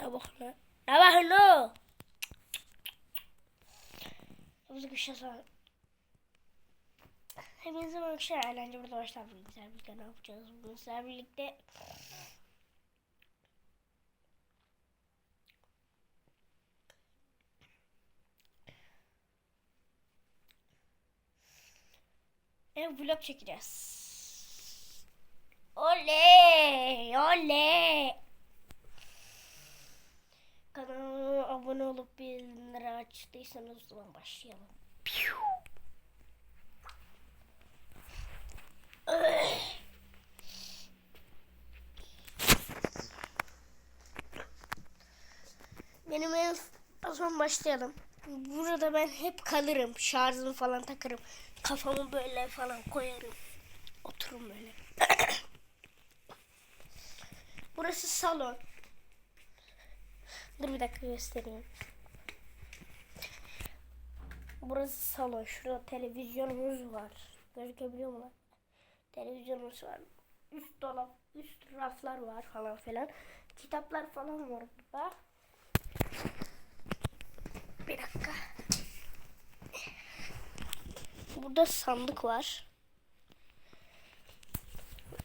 Ne bakın Ne bakın o? Yapacak bir şey sonra. Hepinize merhaba arkadaşlar. Eğlence burada başlar. Bugün sizlerle birlikte ne yapacağız? Bugün sizlerle birlikte ev vlog çekeceğiz. Oley! Oley! Kanalıma abone olup bildirimleri açtıysanız o zaman başlayalım. Benim ev o başlayalım. Burada ben hep kalırım. Şarjımı falan takarım. Kafamı böyle falan koyarım. Otururum böyle. Burası salon. Dur bir dakika göstereyim. Burası salon. Şurada televizyonumuz var. Gözükebiliyor mu lan? Televizyonumuz var. Üst dolap, üst raflar var falan filan. Kitaplar falan var burada. Bir dakika. Burada sandık var.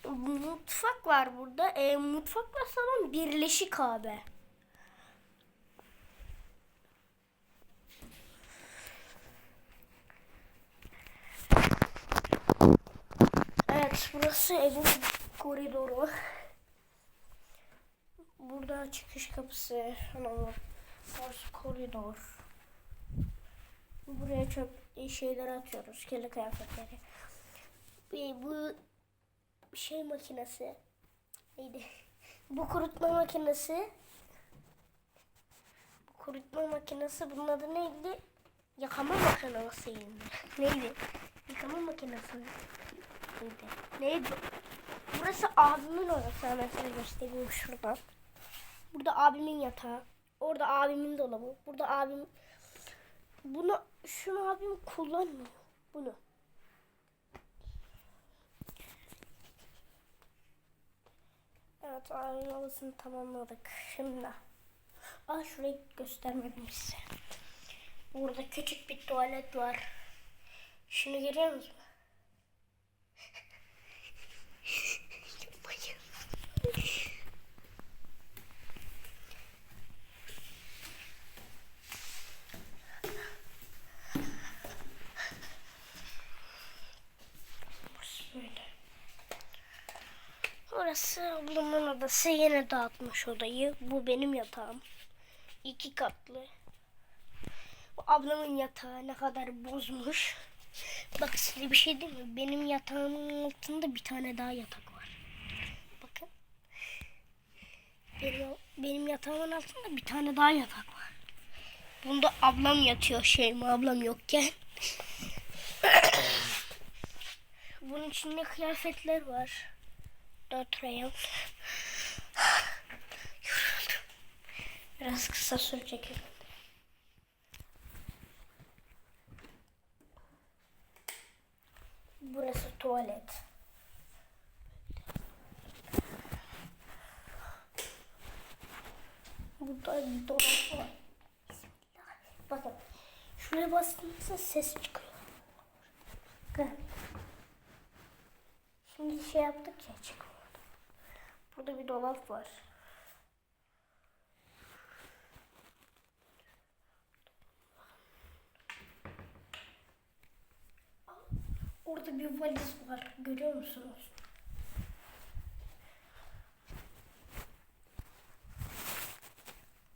Mutfak var burada. E, mutfakla salon birleşik abi. Evet burası evin koridoru. Burada çıkış kapısı. Hani burası koridor. Buraya çöp şeyler atıyoruz. Kirli kıyafetleri. Bir, bu şey makinesi. Neydi? Bu kurutma makinesi. Bu kurutma makinesi bunun adı neydi? Yakama makinesiydi. Neydi? Yıkama makinesi neydi? Neydi? Burası abimin odası. Hemen sana göstereyim şuradan. Burada abimin yatağı. Orada abimin dolabı. Burada abim bunu şunu abim kullanmıyor. Bunu. Evet abimin odasını tamamladık. Şimdi Aa şurayı göstermedim size. Burada küçük bir tuvalet var. Şunu görüyor musun? Burası böyle. Orası ablamın odası. Yine dağıtmış odayı. Bu benim yatağım. İki katlı. Bu ablamın yatağı ne kadar bozmuş. Bak size bir şey değil mi? Benim yatağımın altında bir tane daha yatak var. Bakın. Benim, benim yatağımın altında bir tane daha yatak var. Bunda ablam yatıyor şey mi ablam yokken. Bunun içinde kıyafetler var. Reyon. Yoruldum. Biraz kısa sürecek. Burası tuvalet. Burada dolap var. Bakın. Şuraya bastığınızda ses çıkıyor. Bakın. Şimdi şey yaptıkça çıkıyor. Burada bir dolap var. Orada bir valiz var. Görüyor musunuz?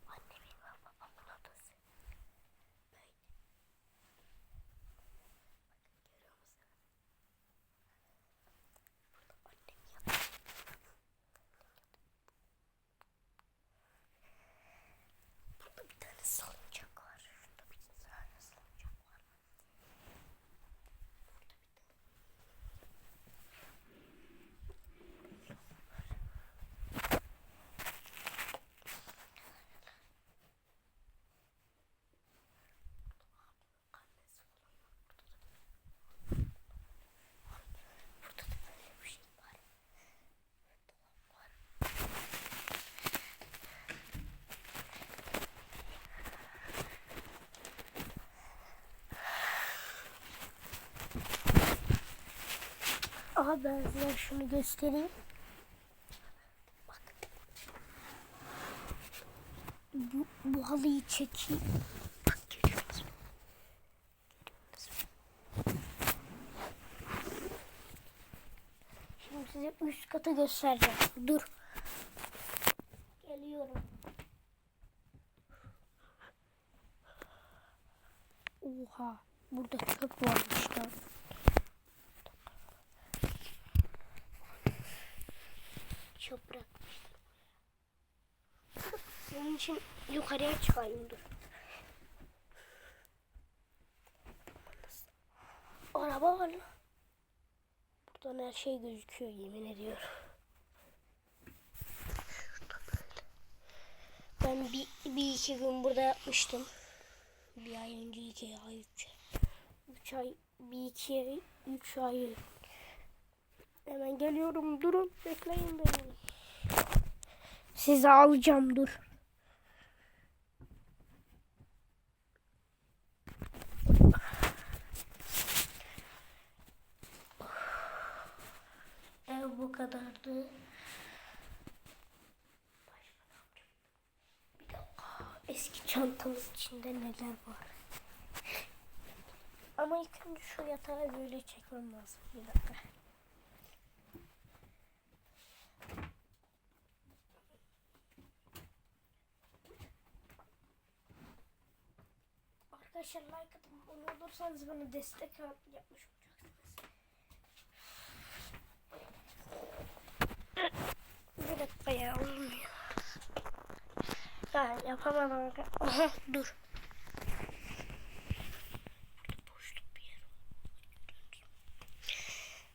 Annemin ve babamın odası. Böyle. Bakın görüyor musunuz? Burada annem yatıyor. Burada bir tane salıncak var. Şurada bir tane salıncak var. Burada bir tane Burada da böyle bir şey var. Dolap var. Halıya benzeyen şunu göstereyim. Bak. Bu, bu halıyı çekeyim. Bak görüyor musun? Şimdi size üst katı göstereceğim. Dur. Geliyorum. Oha. Burada çöp varmış lan. Çöp bırakmışlar. Bunun için yukarıya çıkayım dur. Araba var lan. Buradan her şey gözüküyor yemin ediyorum. Ben bir, bir iki gün burada yapmıştım. Bir ay önce iki ay üç. Üç ay bir iki ay üç ay. Hemen geliyorum durun bekleyin beni. Sizi alacağım dur. Ev bu kadardı. Bir dakika. Eski çantamın içinde neler var? Ama ilk önce şu yatağı böyle çekmem lazım. Bir dakika. Arkadaşlar like atıp abone olursanız bana destek yapmış olacaksınız. Bir dakika ya olmuyor. Ha yapamadım. Aha dur.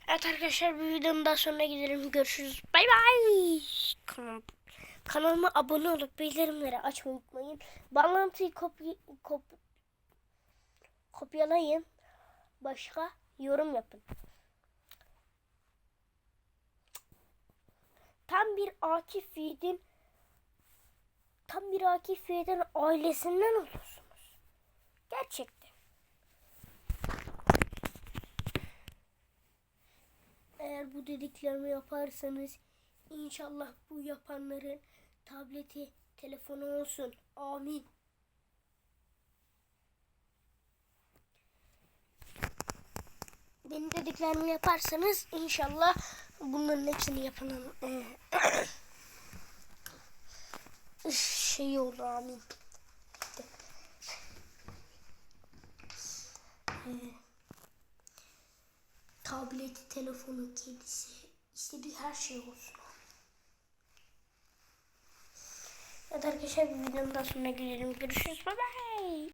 Evet arkadaşlar bir videonun daha sonuna gidelim. Görüşürüz. Bay bay. Kanal, kanalıma abone olup bildirimleri açmayı unutmayın. Bağlantıyı kopya, kop, kopyalayın. Başka yorum yapın. Tam bir Akif Yiğit'in tam bir Akif Yiğit'in ailesinden olursunuz. Gerçekten. Eğer bu dediklerimi yaparsanız inşallah bu yapanların tableti, telefonu olsun. Amin. Benim dediklerimi yaparsanız inşallah bunların hepsini yapanın eee, şey olur amin. Eee, tableti, telefonu, kedisi, istediği her şey olsun. Evet arkadaşlar videonun daha sonuna gelelim. Görüşürüz. Bye bye.